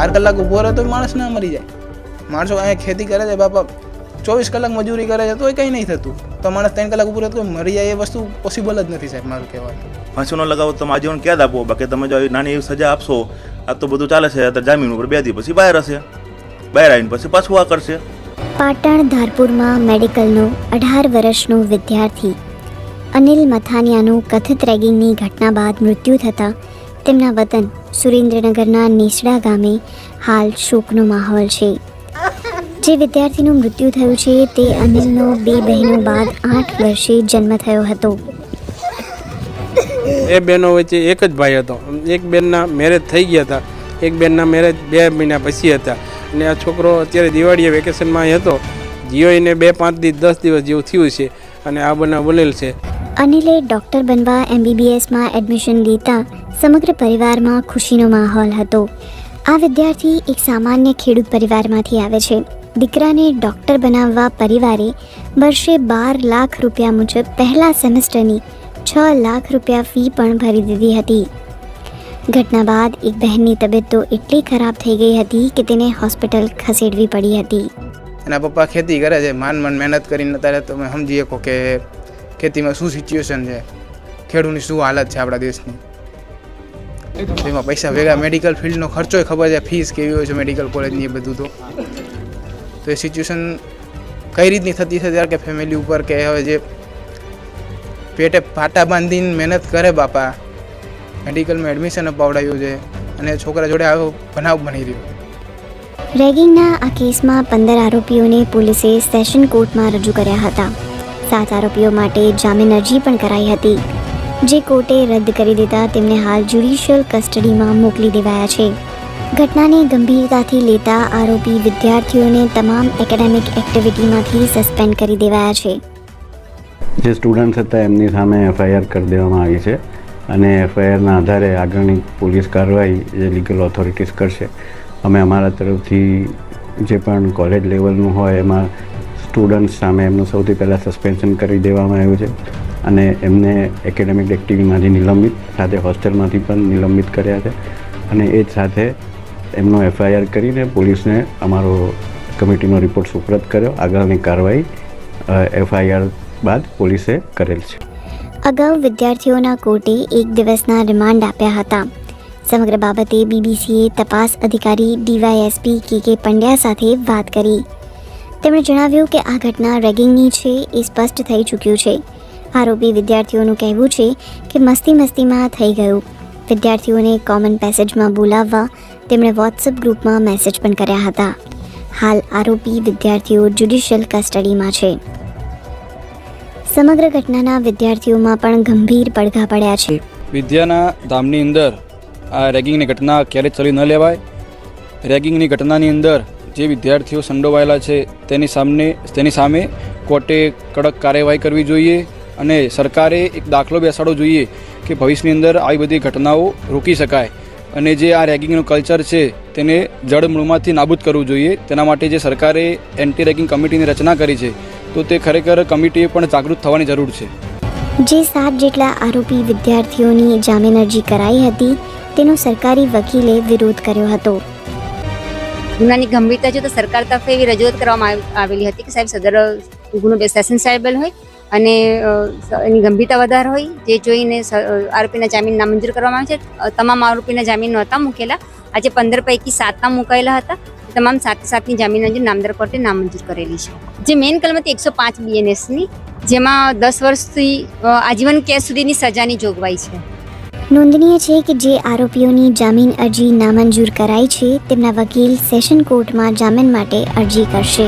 બાર કલાક ઊભો રહે તો માણસ ના મરી જાય. માણસો અહીંયા ખેતી કરે છે બાપા ચોવીસ કલાક મજૂરી કરે છે તો એ કંઈ નહીં થતું. તો માણસ ત્રણ કલાક ઊભો રહે તો મરી જાય એ વસ્તુ પોસિબલ જ નથી સાહેબ મારું કહેવાનું. ફાંસીનો લગાવો તો તમે આજીવન ક્યાં આપો બાકી તમે જો નાની એવી સજા આપશો આ તો બધું ચાલે છે અત્યારે જામીન ઉપર બે દી પછી બહાર હશે. બહાર આવીને પછી પાછું આ કરશે. પાટણ ધારપુરમાં મેડિકલનો અઢાર વર્ષનો વિદ્યાર્થી અનિલ મથાનિયાનું કથિત રેગિંગની ઘટના બાદ મૃત્યુ થતાં તેમના વતન સુરેન્દ્રનગરના નેસડા ગામે હાલ શોકનો માહોલ છે. જે વિદ્યાર્થીનું મૃત્યુ થયું છે તે અનિલનો બે બહેનો બાદ આઠ વર્ષે જન્મ થયો હતો. એ બહેનો વચ્ચે એક જ ભાઈ હતો. એક બેનના મેરેજ થઈ ગયા હતા. એક બેનના મેરેજ બે મહિના પછી હતા. અને આ છોકરો અત્યારે દિવાળીએ વેકેશનમાં હતો. જીઓઈને બે પાંચ દિવસ દસ દિવસ જેવું થયું છે. અને આ બનાવ બનેલ છે. અનિલે ડૉક્ટર બનવા એમબીબીએસમાં એડમિશન લેતા સમગ્ર પરિવારમાં ખુશીનો માહોલ હતો. આ વિદ્યાર્થી એક સામાન્ય ખેડૂત પરિવારમાંથી આવે છે. દીકરાને ડૉક્ટર બનાવવા પરિવારે વર્ષે બાર લાખ રૂપિયા મુજબ પહેલા સેમેસ્ટરની છ લાખ રૂપિયા ફી પણ ભરી દીધી હતી. ઘટના બાદ એક બહેનની તબિયત તો એટલી ખરાબ થઈ ગઈ હતી કે તેને હોસ્પિટલ ખસેડવી પડી હતી. એના પપ્પા ખેતી કરે છે, માન મન મહેનત કરીને અત્યારે તમે સમજી શકો કે ખેતીમાં શું સિચ્યુએશન છે? ખેડૂતની શું હાલત છે આપણા દેશની? એમાં પૈસા ભેગા મેડિકલ ફિલ્ડનો ખર્ચોય ખબર છે ફીસ કેવી હોય છે મેડિકલ કોલેજની એ બધું તો. તો એ સિચ્યુએશન કઈ રીતની થતી છે ત્યારે કે ફેમિલી ઉપર કે હવે જે પેટે પાટા બાંધીને મહેનત કરે બાપા મેડિકલમાં એડમિશન અપાવડાયું છે અને છોકરા જોડે આવો બનાવ બની રહ્યો. રેગિંગના આ કેસમાં પંદર આરોપીઓને પોલીસે સેશન કોર્ટમાં રજૂ કર્યા હતા. સાત આરોપીઓ માટે જામીન અરજી પણ કરાઈ હતી, જે કોર્ટે રદ કરી દેતા તેમને હાલ જ્યુડિશિયલ કસ્ટડીમાં મોકલી દેવાયા છે. ઘટનાને ગંભીરતાથી લેતા આરોપી વિદ્યાર્થીઓને તમામ એકેડેમિક એક્ટિવિટીમાંથી સસ્પેન્ડ કરી દેવાયા છે. જે સ્ટુડન્ટ્સ હતા એમની સામે એફઆઈઆર કરી દેવામાં આવી છે અને એફઆઈઆરના આધારે આગળની પોલીસ કાર્યવાહી જે લીગલ ઓથોરિટીઝ કરશે. અમે અમારા તરફથી જે પણ કોલેજ લેવલનું હોય એમાં સ્ટુડન્ટ્સ સામે એમનું સૌથી પહેલાં સસ્પેન્શન કરી દેવામાં આવ્યું છે અને એમને એકેડેમિક એક્ટિવિટીમાંથી નિલંબિત, સાથે હોસ્ટેલમાંથી પણ નિલંબિત કર્યા છે. અને એ જ સાથે એમનો એફઆઈઆર કરીને પોલીસને અમારો કમિટીનો રિપોર્ટ સુપ્રત કર્યો. આગળની કાર્યવાહી એફઆઈઆર બાદ પોલીસે કરેલ છે. અગાઉ વિદ્યાર્થીઓના કોર્ટે એક દિવસના રિમાન્ડ આપ્યા હતા. સમગ્ર બાબતે બીબીસીએ તપાસ અધિકારી ડીવાયએસપી કે કે પંડ્યા સાથે વાત કરી. તેમણે જણાવ્યું કે આ ઘટના રેગિંગની છે, એ સ્પષ્ટ થઈ ચૂક્યું છે. આરોપી વિદ્યાર્થીઓનું કહેવું છે કે મસ્તી મસ્તીમાં થઈ ગયું. વિદ્યાર્થીઓને કોમન પેસેજમાં બોલાવવા તેમણે વોટ્સઅપ ગ્રુપમાં મેસેજ પણ કર્યા હતા. હાલ આરોપી વિદ્યાર્થીઓ જ્યુડિશિયલ કસ્ટડીમાં છે. સમગ્ર ઘટનાના વિદ્યાર્થીઓમાં પણ ગંભીર પડઘા પડ્યા છે. વિદ્યાના ધામની અંદર આ રેગિંગની ઘટના ક્યારેય ચલી ન લેવાય. રેગિંગની ઘટનાની અંદર જે વિદ્યાર્થીઓ સંડોવાયેલા છે, તેની સામે તેની સામે કોર્ટે કડક કાર્યવાહી કરવી જોઈએ અને સરકારે એક દાખલો બેસાડવો જોઈએ કે ભવિષ્યની અંદર આવી બધી ઘટનાઓ રોકી શકાય. અને જે આ રેગિંગનું કલ્ચર છે, તેને જડમૂળમાંથી નાબૂદ કરવું જોઈએ. તેના માટે જે સરકારે એન્ટી રેગિંગ કમિટીની રચના કરી છે, તો તે ખરેખર કમિટીએ પણ જાગૃત થવાની જરૂર છે. જે સાત જેટલા આરોપી વિદ્યાર્થીઓની જામીન અરજી કરાઈ હતી, તેનો સરકારી વકીલે વિરોધ કર્યો હતો. ગુનાની ગંભીરતા જો તો સરકાર તરફે એવી રજૂઆત કરવામાં આવેલી હતી કે સાહેબ સદર ગુનો બે સેશન સાહેબલ હોય અને એની ગંભીરતા વધારે હોય, જે જોઈને આરોપીના જામીન નામંજૂર કરવામાં આવે છે. તમામ આરોપીના જામીન નહોતા મૂકેલા. આજે પંદર પૈકી સાતના મુકાયેલા હતા. તમામ સાત સાતની જામીન મંજૂર નામદાર કોર્ટે નામંજૂર કરેલી છે. જે મેઇન કલમ હતી એકસો પાંચ બીએનએસની જેમાં દસ વર્ષથી આજીવન કેસ સુધીની સજાની જોગવાઈ છે. નોંધનીય છે કે જે આરોપીઓની જામીન અરજી નામંજૂર કરાઈ છે, તેમના વકીલ સેશન કોર્ટમાં જામીન માટે અરજી કરશે.